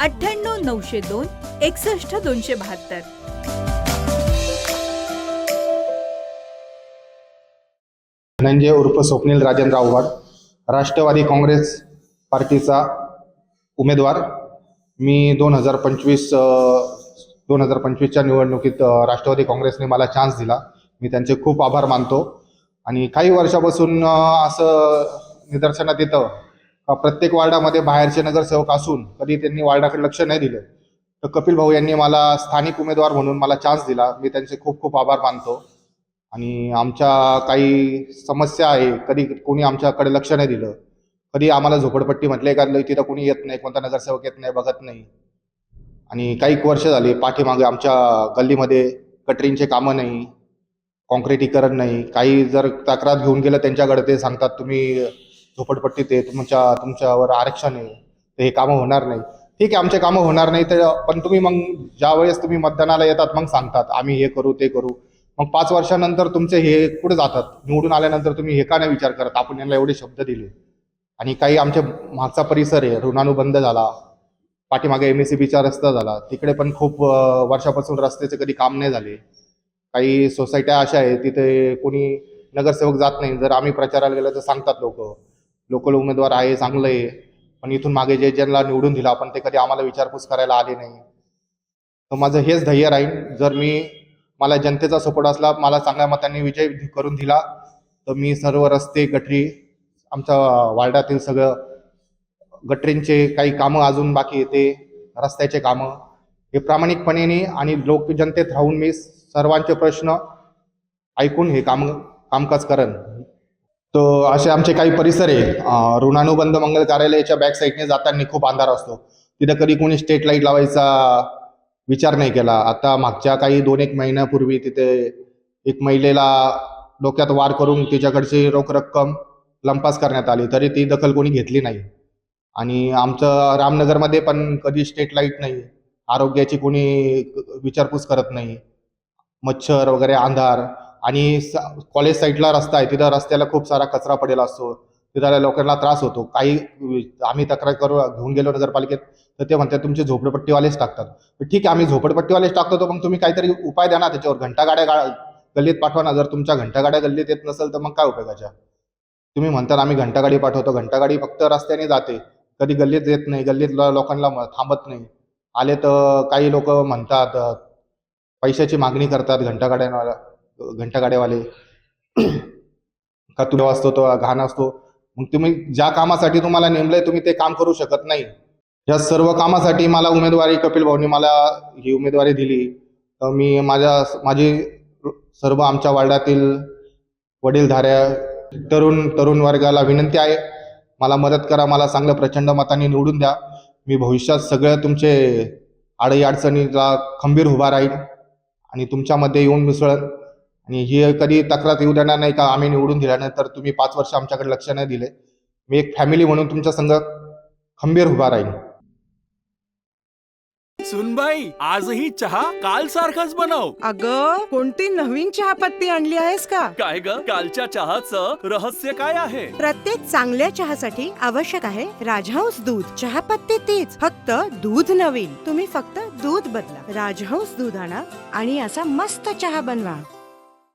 अठ्ठ्याण्णव नऊशे दोन एकसष्ट दोनशे बहात्तर. धनंजय उर्फ स्वप्नील राजेंद्र आव्हाड राष्ट्रवादी काँग्रेस पार्टीचा उमेदवार. मी दोन हजार पंचवीस दोन हजार पंचवीसच्या निवडणुकीत राष्ट्रवादी काँग्रेसने मला चान्स दिला. मी त्यांचे खूप आभार मानतो. आणि काही वर्षापासून असं निदर्शनात येतं प्रत्येक वार्डामध्ये बाहेरचे नगरसेवक असून कधी त्यांनी वार्डाकडे लक्ष नाही दिलं. तर कपिल भाऊ यांनी मला स्थानिक उमेदवार म्हणून मला चान्स दिला. मी त्यांचे खूप खूप आभार मानतो. आणि आमच्या काही समस्या आहे कधी कोणी आमच्याकडे लक्ष नाही दिलं. कधी आम्हाला झोपडपट्टी म्हटले का तिथं कोणी येत नाही कोणता नगरसेवक येत नाही बघत नाही. आणि काही वर्ष झाली पाठीमागे आमच्या गल्लीमध्ये कटरींचे कामं नाही कॉन्क्रिटीकरण नाही. काही जर तक्रार घेऊन गेलं त्यांच्याकडे ते सांगतात तुम्ही झोपडपट्टीत आहे तुमच्या तुमच्यावर आरक्षण आहे तर हे कामं होणार नाही. ठीक आहे आमचे कामं होणार नाही तर पण तुम्ही मग ज्या वेळेस तुम्ही मतदानाला येतात मग सांगतात आम्ही हे करू ते करू. मग पाच वर्षानंतर तुमचे हे कुठे जातात? निवडून आल्यानंतर तुम्ही हे का नाही विचार करत? आपण यांना एवढे शब्द दिले. आणि काही आमच्या मागचा परिसर आहे ऋणानुबंध झाला पाठीमागे एम एस सी बीचा रस्ता झाला तिकडे पण खूप वर्षापासून रस्त्याचे कधी काम नाही झाले. काही सोसायट्या अशा आहेत तिथे कोणी नगरसेवक जात नाही जर आम्ही प्रचाराला गेलो तर सांगतात लोक. लोकल उमेदवार आहे चांगलं आहे. पण इथून मागे जे ज्यांना निवडून दिला आपण ते कधी आम्हाला विचारपूस करायला आले नाही. तर माझं हेच ध्येय राहील जर मी मला जनतेचा सपोर्ट असला मला चांगल्या मतांनी विजय करून दिला तर मी सर्व रस्ते गटरी आमच्या वार्डातील सगळं गटरींचे काही कामं अजून बाकी येते रस्त्याचे कामं. हे प्रामाणिकपणे आणि लोक जनतेत राहून मी सर्वांचे प्रश्न ऐकून हे काम कामकाज करेन. तर असे आमचे काही परिसर आहे ऋणानुबंध मंगल कार्यालयाच्या बॅक साईडने जाताना खूप अंधार असतो. तिथं कधी कोणी स्ट्रीट लाइट लावायचा विचार नाही केला. आता मागच्या काही दोन एक महिन्यापूर्वी तिथे एक महिलेला डोक्यात वार करून तिच्याकडची रोख रक्कम लंपास करण्यात आली. तरी ती दखल कोणी घेतली नाही. आणि आमचं रामनगरमध्ये पण कधी स्ट्रीट लाइट नाही. आरोग्याची कोणी विचारपूस करत नाही. मच्छर वगैरे अंधार. आणि कॉलेज साईडला रस्ता आहे. तिथं रस्त्याला खूप सारा कचरा पडेला असतो तिथं लोकांना त्रास होतो. काही आम्ही तक्रार करू घेऊन गेलो नगरपालिकेत तर ते म्हणतात तुमचे झोपडपट्टीवालेच टाकतात. ठीक आहे आम्ही झोपडपट्टीवालेच टाकतो तर मग तुम्ही काहीतरी उपाय द्या ना त्याच्यावर. घंटा गाड्या गा- गल्लीत पाठवा ना. जर तुमच्या घंटागाड्या गल्लीत येत नसेल तर मग काय उपयोगाच्या? तुम्ही म्हणतात आम्ही घंटागाडी पाठवतो. घंटागाडी फक्त रस्त्याने जाते. कधी गल्लीत येत नाही गल्लीत लोकांना थांबत नाही. आले तर काही लोक म्हणतात पैशाची मागणी करतात घंटागाड्यांवाला. घंटागाड्यावाले. का तुला असतो तो घाण असतो. मग तुम्ही ज्या कामासाठी तुम्हाला नेमलंय तुम्ही ते काम करू शकत नाही. या सर्व कामासाठी मला उमेदवारी कपिल भाऊनी मला ही उमेदवारी दिली. तर मी माझ्या माझी सर्व आमच्या वार्डातील वडीलधाऱ्या तरुण तरुण वर्गाला विनंती आहे. मला मदत करा मला चांगलं प्रचंड मताने निवडून द्या. मी भविष्यात सगळं तुमचे आडई अडचणीला खंबीर उभा राहील आणि तुमच्यामध्ये येऊन मिसळन. आणि ही कधी तक्रार येऊ देणार नाही का? आम्ही निवडून दिल्यानंतर तुम्ही पाच वर्ष आमच्याकडे लक्ष नाही दिले. मी एक फॅमिली म्हणून तुमच्या संग खंबीर उभा राहील सुनबाई आजही चहा काल सारखाच बनव. अग कोणती नवीन चहापत्ती आणली आहेस का? काय ग? कालच्या चहाचं रहस्य काय आहे? प्रत्येक चांगल्या चहासाठी आवश्यक आहे राजहंस दूध. चहापत्ती तीच फक्त दूध नवीन. तुम्ही फक्त दूध बदला. राजहंस दूध आणा आणि असा मस्त चहा बनवा.